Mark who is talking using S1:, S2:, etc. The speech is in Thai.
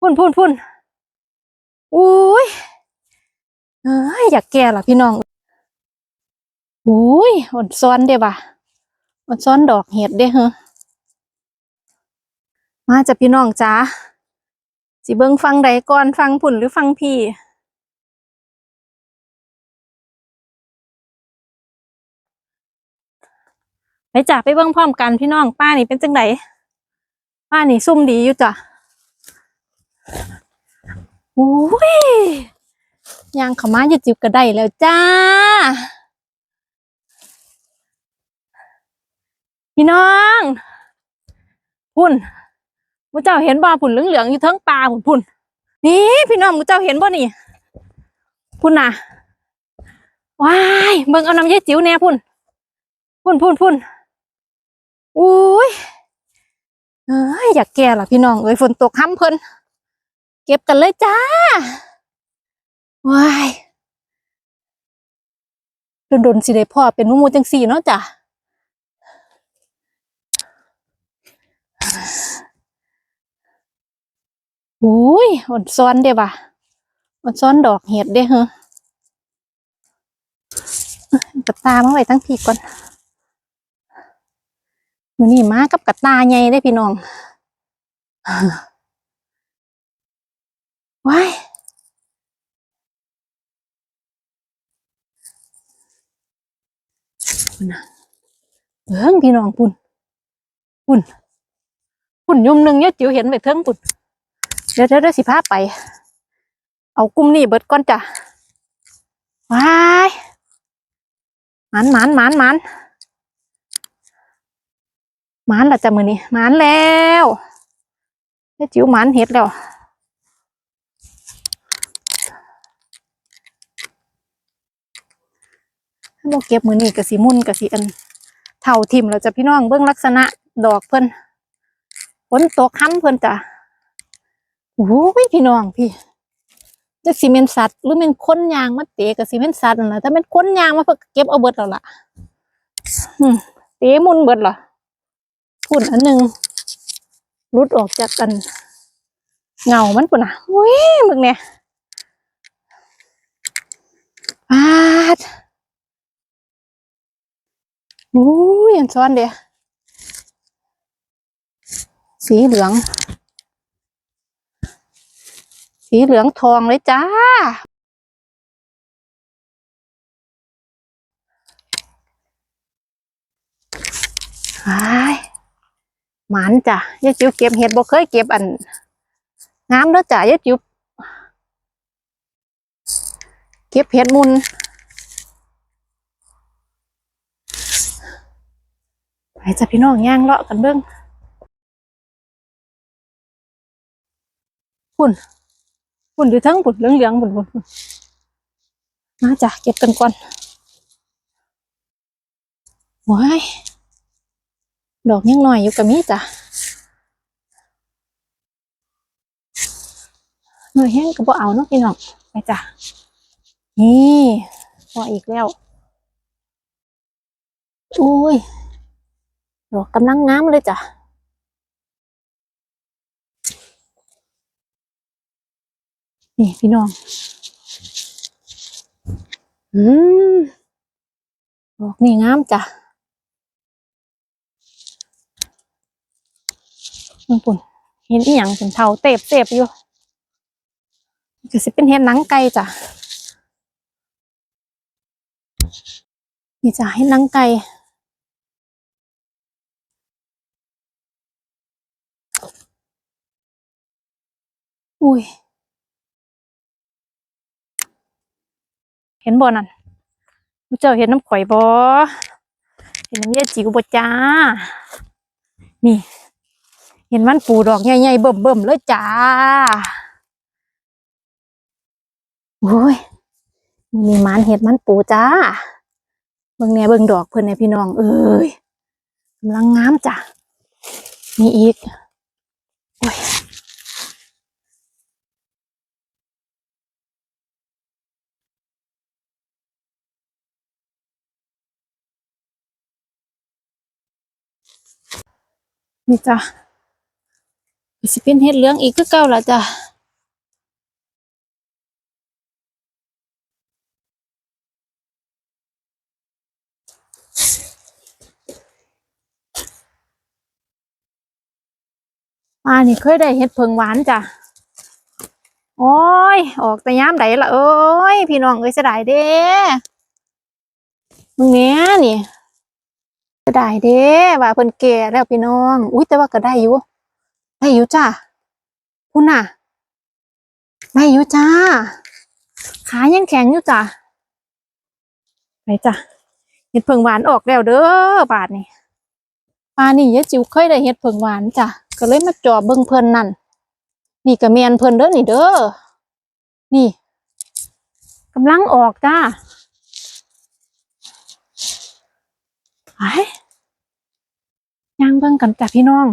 S1: พุ่นพุ่นพุ่นอุ้ยเอ้ยอยากแก่ล่ะพี่น้องอุ้ยอ่อนซ้อนเด้บ่ะอ่อนซ้อนดอกเห็ดเด้เหรอมาจะพี่น้องจ้าสิเบิ่งฟังใดก่อนฟังพุ่นหรือฟังพี่ไปจ้ะไปเบิ่งพร้อมกันพี่น้องป้านี่เป็นจังไดป้านี่ซุ่มดีอยู่จ้ะ อ้ยยางขามาหยุดจิบก็ได้แล้วจ้า พี่น้องพุ่นมูเจ้าเห็นบ่พุ่นเหลืองๆอยู่ทั้งปลาพุ่นพุ่นนี่พี่น้องมูเจ้าเห็นบ่อนี่พุ่นน่ะว้ายเบิ่งเอาน้ำเยายจิ๋วแน่พุ่น พุ่นพุ่นพุ่นอุ้ยเอ้ยอยากแก่ล่ะพี่น้องเอ้ยฝนตกห้ำเพิ่น เก็บกันเลยจ้าว้ายโดนๆสิได้พ่อเป็นมูมูจังสี่เนาะจ้ะโอ้ยอ่อนซ้อนเด้บ่ะอ่อนซ้อนดอกเห็ดเด้เหรอกับตามาไว้ทั้งทีก่อนมือนี่มากับกระตาใหญ่ได้พี่น้อง ว้ายพุ่นนะเถิงพี่น้องปุ่นปุ่นปุ่นยุ่มหนึ่งเยอะจิ๋วเห็นไปเถิงปุ่นเดี๋ยวเดี๋ยวสิพาไป เอากุ้มนี่เบิดก่อนจ้ะว้ายหมันหมันหมันหมันหมานละจ้ะมือนี้หมานแล้วแม่จิ๋วหมานเห็ดแล้ว ถ้าบอกเก็บมือนี้กะสีมุ่นกะสีอันเท่าทิมเราจะพี่น้องเบื้องลักษณะดอกเพิ่นฝนตกค้ำเพิ่นจ้ะโอ้ยพี่น้องพี่จะซีเมนสัตว์หรือเป็นค้นยางมาเตะกับซีเมนสัตว์น่ะถ้าเป็นค้นยางมาเพิ่นก็เก็บเอาเบิดแล้วล่ะอืมเตะมุนเบิดเหรอพุ่นอันหนึ่งรุดออกจากกัน เงามันปุ่นอะอุ้ยมึงเนี่ยปาด อุ้ยันซ้อนเดียสีเหลือง สีเหลืองทองเลยจ้าไอ้ายหมันจ้ะยายจิ๋วเก็บเห็ดบ่เคยเก็บอันงามเด้อจ้ะยายจิ๋วเก็บเห็ดมุนไป จ้ะพี่น้องย่างเลาะกันเบิ่งปุ่นปุ่นอยู่ทั้งปุ่นเหลืองๆปุ่นปุ่นปุ่นมาจ้ะเก็บกันก่อนว้ายดอกยังหน่อยอยู่กับมีจ้ะหน่อยแห้งก็บ่เอาเนาะพี่น้องไปจ้ะนี่พออีกแล้วอุ้ย ดอกกำลังงามเลยจ้ะนี่พี่น้อง อืมดอกนี่งามจ้ะมันปุ่นเห็นอีหยังเป็นเทาเตบเตบอยู่ก็สิเป็นเห็ดหนังไก่จ้ะนี่จ้ะเห็ดหนังไก่ อุ้ย เห็นบ่นั่นมูเจ้าเห็นน้ำข่อยบ่เห็นน้ำเยี่ยจิ๋วบ่จ้า นี่ เห็นมันปูดอกใหญ่ๆเบิ่มๆเลยจ้าโอ้ยมีมันเห็ดมันปูจ้า เบิ่งแหน่เบิ่งดอกเพิ่อนเนี่ยพี่น้อง เอ้ยกำลังงามจ้ะมีอีก โอ้ย นี่จ้ะสิเป็นเห็ดเหลืองอีกก็เก่าละจ้ะมานี่เคยได้เห็ดเพิงหวานจ้ะ โอ้ย ออกแต่ย้มไดละเอ้ย พี่น้องเอ้ยเสดายเด้มึงเนี้ยนี่ เสียดายเด้ว่าเพิ่นแก่แล้วพี่น้อง อุ้ยแต่ว่าก็ได้อยู่ได้อยู่จ้ะคุณน่ะได้อยู่จ้าขายังแข็งอยู่จ้ะไปจ้ะเห็ดเพิงหวานออกแล้วเด้อบาทนี่ปลานี่ยายจิ๋วเคยได้เห็ดเพิงหวานจ้ะก็เลยมาจ่อเบิ่งเพิ่นนั่นนี่ก็เมียนเพิ่นเด้อนี่เด้อนี่กำลังออกจ้า ไปย่างเบิ่งกันจากพี่น้อง